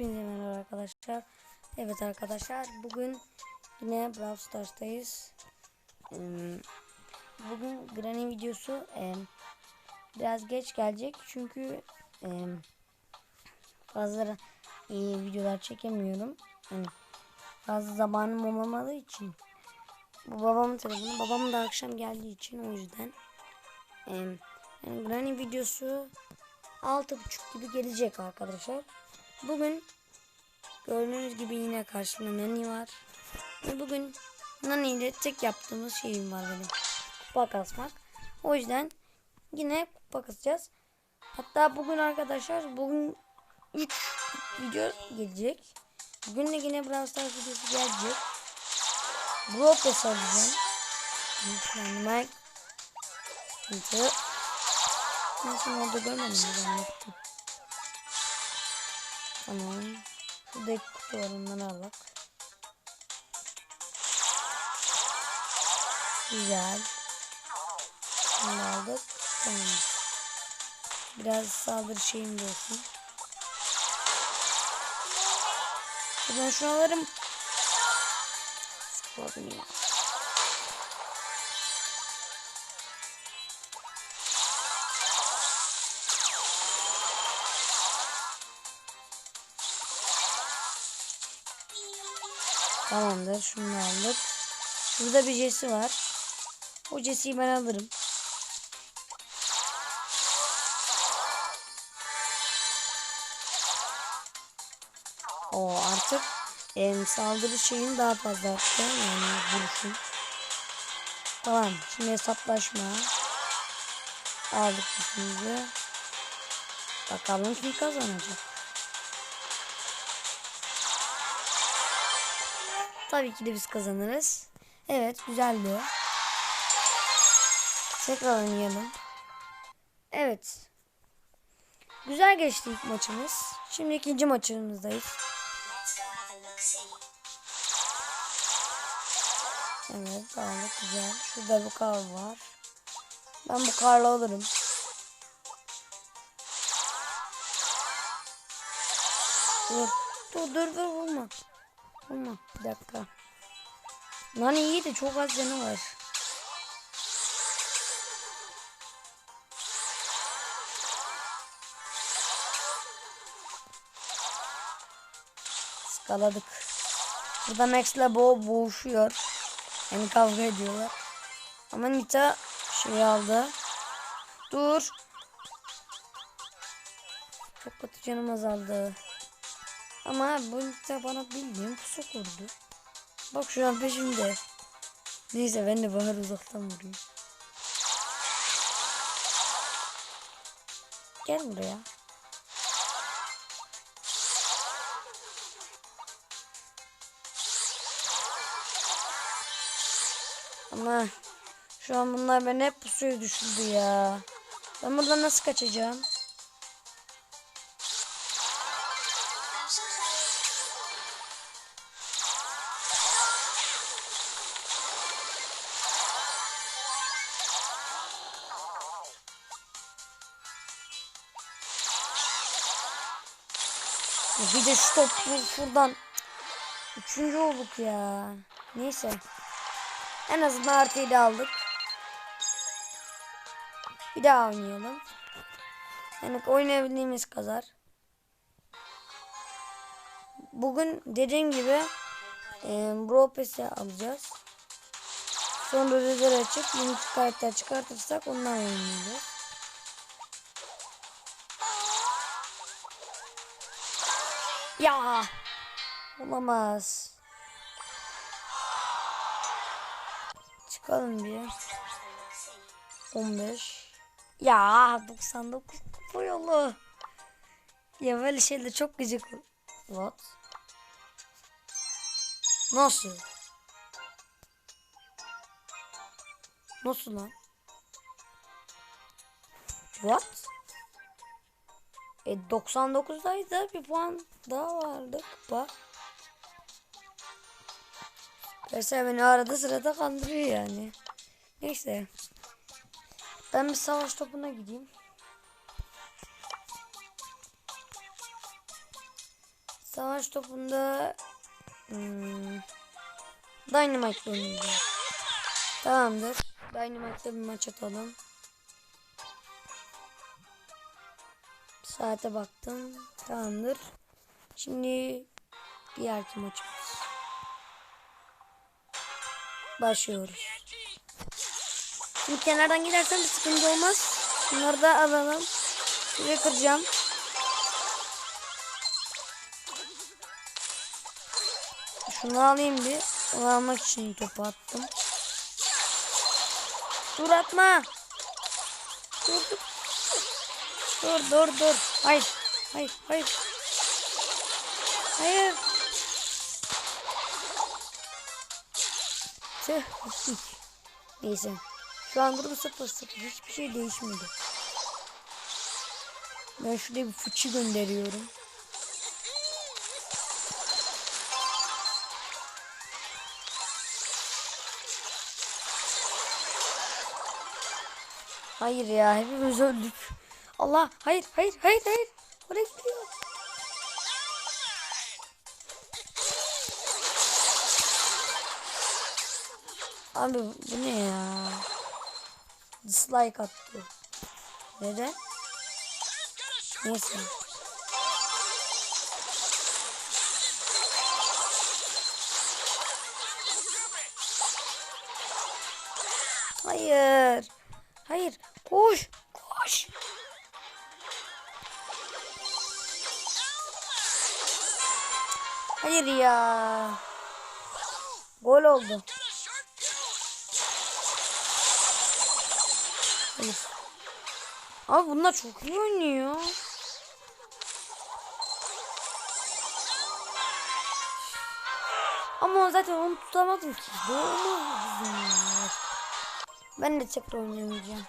Hepinize arkadaşlar. Evet arkadaşlar bugün yine Brawl Stars'tayız. Bugün Granny videosu biraz geç gelecek çünkü fazla videolar çekemiyorum. Yani fazla zamanım olmadığı için. Bu babamın telefonu. Babam da akşam geldiği için o yüzden. Yani Granny videosu 6.30 gibi gelecek arkadaşlar. Bugün gördüğünüz gibi yine karşımda Nani var. Ve bugün Nani ile tek yaptığımız şeyim var benim. Kupa kasmak. O yüzden yine kupa kasacağız. Hatta bugün arkadaşlar bugün 3 video gelecek. Bugün de yine Brawl Stars videosu gelecek. Brawl Pass alacağım. Mike. Şimdi orada görmedim. Ben unuttum. Tamam. Şurada iki kutu var onları alak. Güzel. Bunu aldık. Tamam. Biraz saldırı şeyim de olsun. Ben şunu alırım. Sıkıldım ya. Tamamdır. Şunu aldık. Burada bir Jesse var. O Jesse'yi ben alırım. O artık em, saldırı şeyin daha fazla arttı. Yani vuruşun. Tamam. Şimdi hesaplaşma. Aldık bütünümüzü. Bakalım kim kazanacak. Tabii ki de biz kazanırız. Evet güzeldi. Tekrar oynayalım. Evet. Güzel geçti ilk maçımız. Şimdi ikinci maçımızdayız. Evet dağınık güzel. Şurada bir kar var. Ben bu karla alırım. Dur. Dur dur dur vurma. Vurma. Bir dakika. Lan iyi de çok az canı var. Skaladık. Burada Max ile Bo boğuşuyor. Yani kavga ediyorlar. Ama Nita şey aldı. Dur. Çok kötü canım azaldı. Ama bu Nita bana bildiğin pusu kurdu. Bak şu an peşimde. Neyse ben de bahar uzaktan vurayım. Gel buraya. Ama şu an bunlar beni hep pusuya düşürdü ya. Ben buradan nasıl kaçacağım? Bir de şu şuradan. Üçüncü olduk ya. Neyse. En azından artıyı da aldık. Bir daha oynayalım. Yani oynayabildiğimiz kadar. Bugün dediğim gibi e, Brawl Pass'i alacağız. Sonra özel açıp yeni karakter çıkartırsak ondan oynayacağız. Ya. Olamaz. Çıkalım bir. 15. Ya 99 bu yolu. Ya böyle şeyler çok gıcık. What? Nasıl? Nasıl lan? What? E 99'daydı bir puan daha vardı kupa. Mesela beni arada sırada kandırıyor yani. Neyse. Ben bir savaş topuna gideyim. Savaş topunda hmm, Dynamite oynayacağım. Tamamdır. Dynamite'da bir maç atalım. Saate baktım. Tamamdır. Şimdi diğerki maçımız. Başlıyoruz. Şimdi kenardan gidersem bir sıkıntı olmaz. Bunları da alalım. Şuraya kıracağım. Şunu alayım bir. Onu almak için topu attım. Dur atma. Dur. Dur dur dur. Hayır. Hayır hayır. Hayır. Tüh. gittik. Neyse. Şu an durum 0-0. Hiçbir şey değişmedi. Ben şuraya bir fıçı gönderiyorum. Hayır ya hepimiz öldük. Allah hayır hayır hayır hayır. Oraya gidiyor. Abi bu ne ya? Dislike attı. Neden? Neyse. Hayır. Hayır. Koş. Koş. Hayır ya. Gol oldu. Hayır. Abi bunlar çok iyi oynuyor. Ama zaten onu tutamadım ki. Ben de tekrar oynayamayacağım.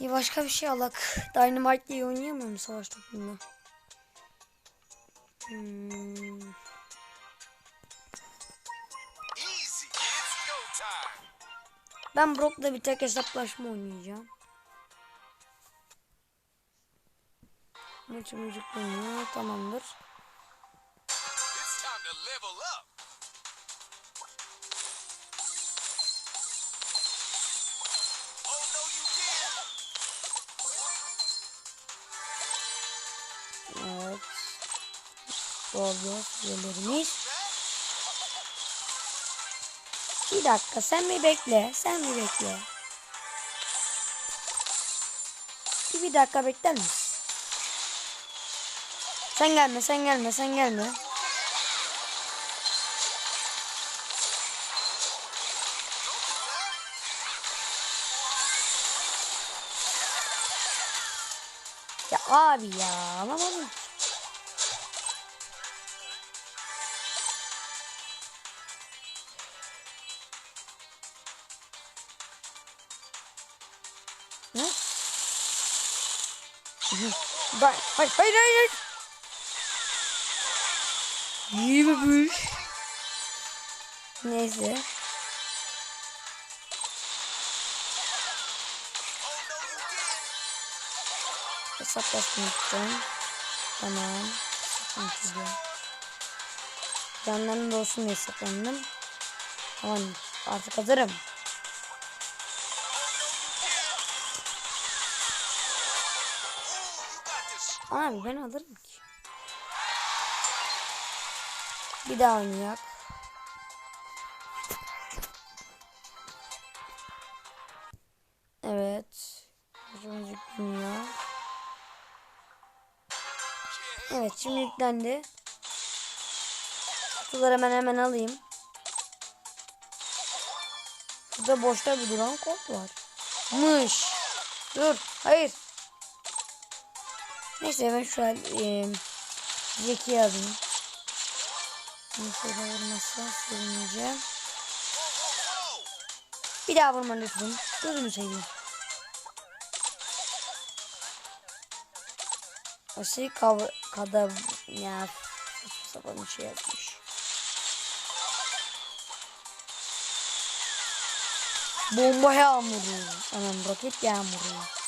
İyi başka bir şey alak. Dynamite diye oynayamıyor mu savaş topunda? Hmm. Easy, it's go time. Ben Brock'la bir tek hesaplaşma oynayacağım. Maçı müzik oynuyor. Tamamdır. Doğru. Üyelerimiz. Bir dakika sen bir bekle. Sen bir bekle. Bir, bir dakika bekler misin? Sen gelme sen gelme sen gelme. Ya abi ya alamadım. Ben, hayır hayır hayır. İyi bebiş. Neyse. Hesaplaşma yapacağım. Tamam. Hesaplaşacağım. Canlarım da olsun diye hesaplandım. Tamam. Artık hazırım. Abi ben alırım ki. Bir daha oynayak. Evet. Hocamız yükleniyor. Evet şimdi yüklendi. Kutuları hemen hemen alayım. Burada boşta bir duran kod var. Mış. Dur. Hayır. Neyse ben şu an e, Zeki'yi alayım. Neyse de vurmazsa sevineceğim. Bir daha vurma lütfen. Gözümü seveyim. Aşı kav kadar ya saçma sapan bir şey yapmış. Bomba yağmuru. Anam roket yağmuru.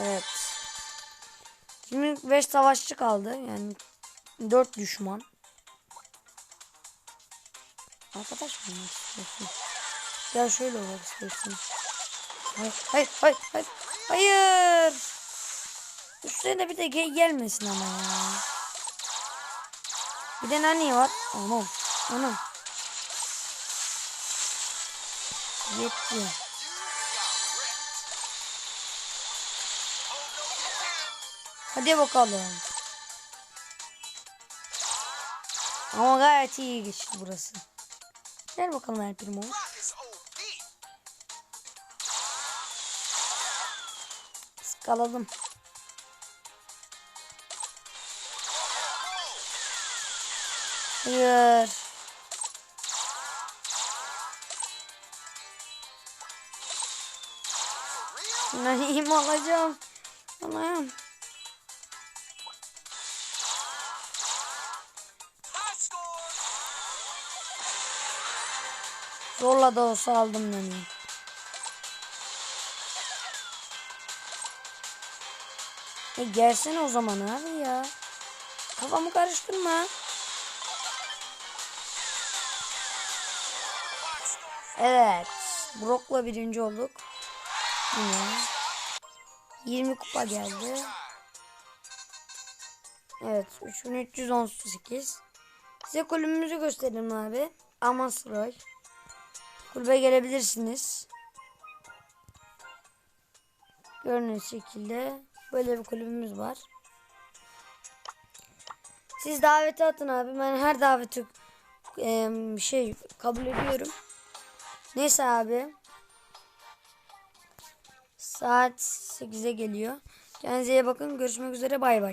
Evet. Şimdi 5 savaşçı kaldı. Yani 4 düşman. Arkadaş mı? Ya şöyle olmak istiyorsun. Hayır, hayır, hayır, hayır. Hayır. Üstlerine bir de ge- gelmesin ama ya. Bir de nani var? Anam. Anam. Yetti. Hadi bakalım. Ama gayet iyi geçti burası. Gel bakalım El Primo. Skaladım. Hayır. Neyim alacağım. Allah'ım. Zorla da olsa aldım Nani'yi. E gelsene o zaman abi ya. Kafamı karıştırma. Evet. Brock'la birinci olduk. Yine. 20 kupa geldi. Evet. 3318. Size kulübümüzü gösterelim abi. Amasroy. Kulübe gelebilirsiniz. Gördüğünüz şekilde böyle bir kulübümüz var. Siz daveti atın abi. Ben her daveti em, şey kabul ediyorum. Neyse abi. Saat 8'e geliyor. Kendinize iyi bakın. Görüşmek üzere. Bay bay.